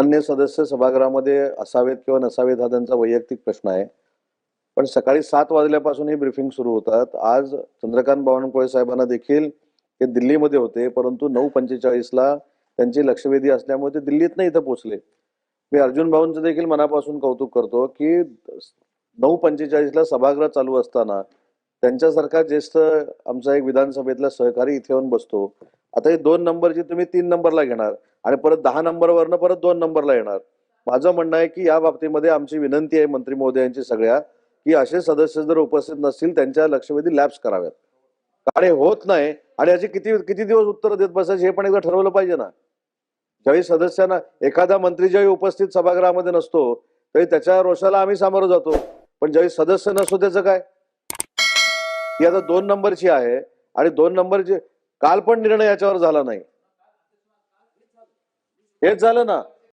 अन्य सदस्य सभागृहामध्ये असावेत किंवा नसावेत हा त्यांचा वैयक्तिक प्रश्न आहे. पण सकाळी सात वाजल्यापासून ही ब्रिफिंग सुरू होतात. आज चंद्रकांत बावनकुळे साहेबांना देखील ते दिल्लीमध्ये होते परंतु नऊ पंचेचाळीसला त्यांची लक्षवेधी असल्यामुळे ते दिल्लीत नाही इथं पोहोचले. मी अर्जुन भाऊंचं देखील मनापासून कौतुक करतो की नऊ पंचेचाळीसला सभागृह चालू असताना त्यांच्यासारखा ज्येष्ठ आमचा एक विधानसभेतला सहकारी इथे येऊन बसतो. आता हे दोन नंबरची तुम्ही तीन नंबरला घेणार. आणि परत दहा नंबरवरनं परत दोन नंबरला येणार. माझं म्हणणं आहे की या बाबतीमध्ये आमची विनंती आहे मंत्री महोदयांची सगळ्या की असे सदस्य जर उपस्थित नसतील त्यांच्या लक्षवेधी लॅब्स कराव्यात. काळे होत नाही आणि याची किती किती दिवस उत्तर देत बसायचे हे पण एकदा ठरवलं पाहिजे ना. ज्यावेळी सदस्यांना एखादा मंत्री ज्यावेळी उपस्थित सभागृहामध्ये नसतो तरी त्याच्या रोषाला आम्ही सामोरं जातो. पण ज्यावेळी सदस्य नसतो त्याचं काय? ती आता दोन नंबरची आहे आणि दोन नंबरची काल पण निर्णय याच्यावर झाला नाही. हेच झालं ना.